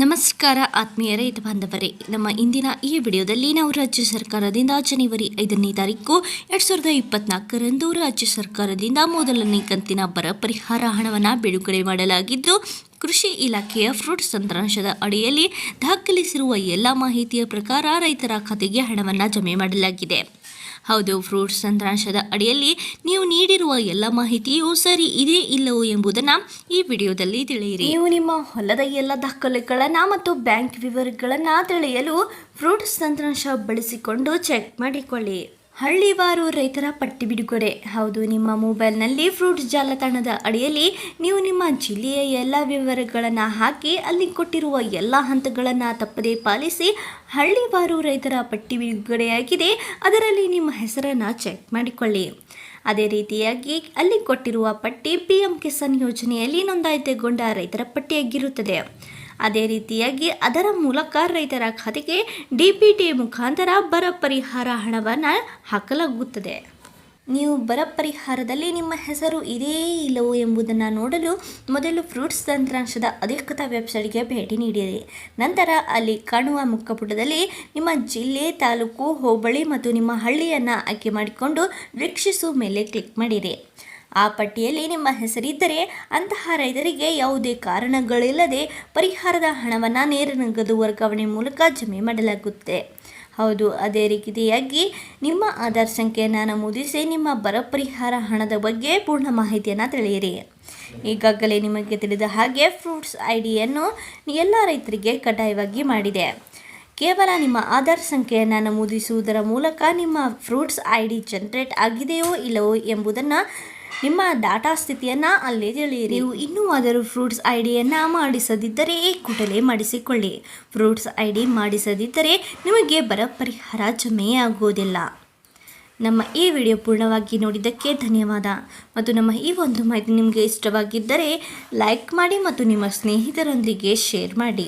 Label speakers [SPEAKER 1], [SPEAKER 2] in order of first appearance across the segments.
[SPEAKER 1] ನಮಸ್ಕಾರ ಆತ್ಮೀಯ ರೈತ ಬಾಂಧವರೇ. ನಮ್ಮ ಇಂದಿನ ಈ ವಿಡಿಯೋದಲ್ಲಿ ನಾವು ರಾಜ್ಯ ಸರ್ಕಾರದಿಂದ ಜನವರಿ ಐದನೇ ತಾರೀಕು ಎರಡು ಸಾವಿರದ ಇಪ್ಪತ್ನಾಲ್ಕರಂದು ರಾಜ್ಯ ಸರ್ಕಾರದಿಂದ ಮೊದಲನೇ ಕಂತಿನ ಬರ ಪರಿಹಾರ ಹಣವನ್ನು ಬಿಡುಗಡೆ ಮಾಡಲಾಗಿದ್ದು, ಕೃಷಿ ಇಲಾಖೆಯ ಫ್ರೂಟ್ ತಂತ್ರಾಂಶದ ಅಡಿಯಲ್ಲಿ ದಾಖಲಿಸಿರುವ ಎಲ್ಲ ಮಾಹಿತಿಯ ಪ್ರಕಾರ ರೈತರ ಖಾತೆಗೆ ಹಣವನ್ನು ಜಮೆ ಮಾಡಲಾಗಿದೆ. ಹೌದು ಫ್ರೂಟ್ಸ್ ತಂತ್ರಾಂಶದ ಅಡಿಯಲ್ಲಿ ನೀವು ನೀಡಿರುವ ಎಲ್ಲ ಮಾಹಿತಿಯು ಸರಿ ಇದೆ ಇಲ್ಲವೋ ಎಂಬುದನ್ನು ಈ ವಿಡಿಯೋದಲ್ಲಿ ತಿಳಿಯಿರಿ. ನೀವು ನಿಮ್ಮ ಹೊಲದ ಎಲ್ಲ ದಾಖಲೆಗಳನ್ನು ಮತ್ತು ಬ್ಯಾಂಕ್ ವಿವರಗಳನ್ನು ತಿಳಿಯಲು ಫ್ರೂಟ್ಸ್ ತಂತ್ರಾಂಶ ಬಳಸಿಕೊಂಡು ಚೆಕ್ ಮಾಡಿಕೊಳ್ಳಿ. ಹಳ್ಳಿವಾರು ರೈತರ ಪಟ್ಟಿ ಬಿಡುಗಡೆ. ಹೌದು, ನಿಮ್ಮ ಮೊಬೈಲ್ನಲ್ಲಿ ಫ್ರೂಟ್ಸ್ ಜಾಲತಾಣದ ಅಡಿಯಲ್ಲಿ ನೀವು ನಿಮ್ಮ ಜಿಲ್ಲೆಯ ಎಲ್ಲ ವಿವರಗಳನ್ನು ಹಾಕಿ ಅಲ್ಲಿ ಕೊಟ್ಟಿರುವ ಎಲ್ಲ ಹಂತಗಳನ್ನು ತಪ್ಪದೇ ಪಾಲಿಸಿ ಹಳ್ಳಿವಾರು ರೈತರ ಪಟ್ಟಿ ಬಿಡುಗಡೆಯಾಗಿದೆ. ಅದರಲ್ಲಿ ನಿಮ್ಮ ಹೆಸರನ್ನು ಚೆಕ್ ಮಾಡಿಕೊಳ್ಳಿ. ಅದೇ ರೀತಿಯಾಗಿ ಅಲ್ಲಿ ಕೊಟ್ಟಿರುವ ಪಟ್ಟಿ ಪಿ ಎಂ ಕಿಸಾನ್ ಯೋಜನೆಯಲ್ಲಿ ನೋಂದಾಯಿತಗೊಂಡ ರೈತರ ಪಟ್ಟಿಯಾಗಿರುತ್ತದೆ. ಅದೇ ರೀತಿಯಾಗಿ ಅದರ ಮೂಲಕ ರೈತರ ಖಾತೆಗೆ ಡಿಪಿಟಿ ಮುಖಾಂತರ ಬರ ಪರಿಹಾರ ಹಣವನ್ನು ಹಾಕಲಾಗುತ್ತದೆ. ನೀವು ಬರ ಪರಿಹಾರದಲ್ಲಿ ನಿಮ್ಮ ಹೆಸರು ಇದೆಯೇ ಇಲ್ಲವೋ ಎಂಬುದನ್ನು ನೋಡಲು ಮೊದಲು ಫ್ರೂಟ್ಸ್ ತಂತ್ರಾಂಶದ ಅಧಿಕೃತ ವೆಬ್ಸೈಟ್ಗೆ ಭೇಟಿ ನೀಡಿರಿ. ನಂತರ ಅಲ್ಲಿ ಕಾಣುವ ಮುಖಪುಟದಲ್ಲಿ ನಿಮ್ಮ ಜಿಲ್ಲೆ, ತಾಲೂಕು, ಹೋಬಳಿ ಮತ್ತು ನಿಮ್ಮ ಹಳ್ಳಿಯನ್ನು ಆಯ್ಕೆ ಮಾಡಿಕೊಂಡು ವೀಕ್ಷಿಸು ಮೇಲೆ ಕ್ಲಿಕ್ ಮಾಡಿರಿ. ಆ ಪಟ್ಟಿಯಲ್ಲಿ ನಿಮ್ಮ ಹೆಸರಿದ್ದರೆ ಅಂತಹ ರೈತರಿಗೆ ಯಾವುದೇ ಕಾರಣಗಳಿಲ್ಲದೆ ಪರಿಹಾರದ ಹಣವನ್ನು ನೇರ ನಗದು ವರ್ಗಾವಣೆ ಮೂಲಕ ಜಮೆ ಮಾಡಲಾಗುತ್ತೆ. ಹೌದು, ಅದೇ ರೀತಿಯಾಗಿ ನಿಮ್ಮ ಆಧಾರ್ ಸಂಖ್ಯೆಯನ್ನು ನಮೂದಿಸಿ ನಿಮ್ಮ ಬರ ಪರಿಹಾರ ಹಣದ ಬಗ್ಗೆ ಪೂರ್ಣ ಮಾಹಿತಿಯನ್ನು ತಿಳಿಯಿರಿ. ಈಗಾಗಲೇ ನಿಮಗೆ ತಿಳಿದ ಹಾಗೆ ಫ್ರೂಟ್ಸ್ ಐಡಿಯನ್ನು ಡಿಯನ್ನು ಎಲ್ಲ ರೈತರಿಗೆ ಕಡ್ಡಾಯವಾಗಿ ಮಾಡಿದೆ. ಕೇವಲ ನಿಮ್ಮ ಆಧಾರ್ ಸಂಖ್ಯೆಯನ್ನು ನಮೂದಿಸುವುದರ ಮೂಲಕ ನಿಮ್ಮ ಫ್ರೂಟ್ಸ್ ಐ ಡಿ ಜನರೇಟ್ ಆಗಿದೆಯೋ ಇಲ್ಲವೋ ಎಂಬುದನ್ನು ನಿಮ್ಮ ಡಾಟಾ ಸ್ಥಿತಿಯನ್ನು ಅಲ್ಲೇ ತಿಳಿಯಿರಿ. ನೀವು ಇನ್ನೂ ಆದರೂ ಫ್ರೂಟ್ಸ್ ಐ ಡಿಯನ್ನು ಮಾಡಿಸದಿದ್ದರೆ ಕೂಡಲೇ ಮಾಡಿಸಿಕೊಳ್ಳಿ. ಫ್ರೂಟ್ಸ್ ಐ ಡಿ ಮಾಡಿಸದಿದ್ದರೆ ನಿಮಗೆ ಬರ ಪರಿಹಾರ ಜಮೆಯಾಗುವುದಿಲ್ಲ ನಮ್ಮ ಈ ವಿಡಿಯೋ ಪೂರ್ಣವಾಗಿ ನೋಡಿದ್ದಕ್ಕೆ ಧನ್ಯವಾದ. ಮತ್ತು ನಮ್ಮ ಈ ಒಂದು ಮಾಹಿತಿ ನಿಮಗೆ ಇಷ್ಟವಾಗಿದ್ದರೆ ಲೈಕ್ ಮಾಡಿ ಮತ್ತು ನಿಮ್ಮ ಸ್ನೇಹಿತರೊಂದಿಗೆ ಶೇರ್ ಮಾಡಿ.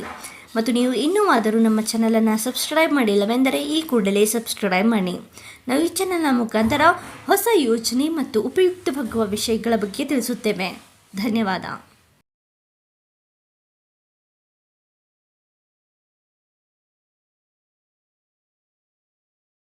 [SPEAKER 1] ಮತ್ತು ನೀವು ಇನ್ನೂ ಆದರೂ ನಮ್ಮ ಚಾನಲನ್ನು ಸಬ್ಸ್ಕ್ರೈಬ್ ಮಾಡಿಲ್ಲವೆಂದರೆ ಈ ಕೂಡಲೇ ಸಬ್ಸ್ಕ್ರೈಬ್ ಮಾಡಿ. ನಾವು ಈ ಚಾನಲ್ನ ಮುಖಾಂತರ ಹೊಸ ಯೋಜನೆ ಮತ್ತು ಉಪಯುಕ್ತವಾಗುವ ವಿಷಯಗಳ ಬಗ್ಗೆ ತಿಳಿಸುತ್ತೇವೆ. ಧನ್ಯವಾದ.